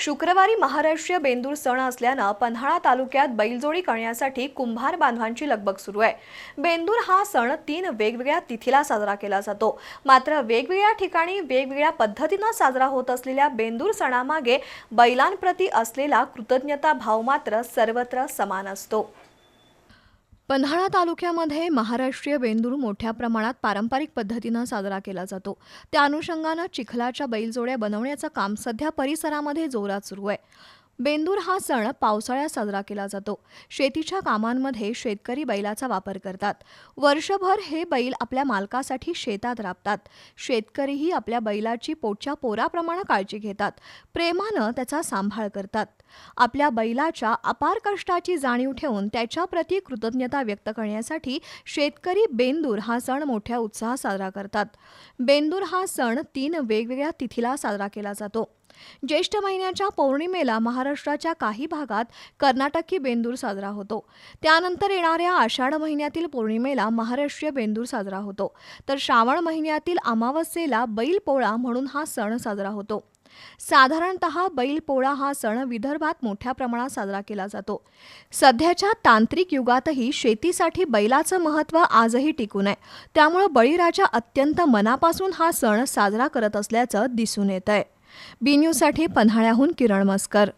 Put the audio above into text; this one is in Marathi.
शुक्रवारी महाराष्ट्रीय बेंदूर सण असल्यानं पन्हाळा तालुक्यात बैलजोडी करण्यासाठी कुंभार बांधवांची लगबग सुरू आहे. बेंदूर हा सण तीन वेगवेगळ्या तिथीला साजरा केला जातो. मात्र वेगवेगळ्या ठिकाणी वेगवेगळ्या पद्धतीनं साजरा होत असलेल्या बेंदूर सणामागे बैलांप्रती असलेला कृतज्ञता भाव मात्र सर्वत्र समान असतो. पन्हाळा तालुक्यामध्ये महाराष्ट्रीय बेंदूर मोठ्या प्रमाणात पारंपरिक पद्धतीनं साजरा केला जातो. त्या अनुषंगानं चिखलाच्या बैलजोड्या बनवण्याचं काम सध्या परिसरामध्ये जोरात सुरू आहे. बेंदूर हा सण पावसाळ्यात साजरा केला जातो. शेतीच्या कामांमध्ये शेतकरी बैलाचा वापर करतात. वर्षभर हे बैल आपल्या मालकासाठी शेतात राबतात. शेतकरीही आपल्या बैलाची पोटच्या पोराप्रमाणे काळजी घेतात. प्रेमानं त्याचा सांभाळ करतात. आपल्या बैलाच्या अपार कष्टाची जाणीव ठेवून त्याच्याप्रती कृतज्ञता व्यक्त करण्यासाठी शेतकरी बेंदूर हा सण मोठ्या उत्साहात साजरा करतात. बेंदूर हा सण तीन वेगवेगळ्या तिथीला साजरा केला जातो. ज्येष्ठ महिन्याच्या पौर्णिमेला महाराष्ट्राच्या काही भागात कर्नाटकी बेंदूर साजरा होतो. त्यानंतर येणाऱ्या आषाढ महिन्यातील पौर्णिमेला महाराष्ट्रीय बेंदूर साजरा होतो. तर श्रावण महिन्यातील अमावस्येला बैलपोळा म्हणून हा सण साजरा होतो. साधारणत बैलपोळा हा सण विदर्भात मोठ्या प्रमाणात साजरा केला जातो. सध्याच्या तांत्रिक युगातही शेतीसाठी बैलाचं महत्त्व आजही टिकून आहे. त्यामुळं बळीराजा अत्यंत मनापासून हा सण साजरा करत असल्याचं दिसून येत आहे बी न्यूजसाठी पन्हाळ्याहून किरण मस्कर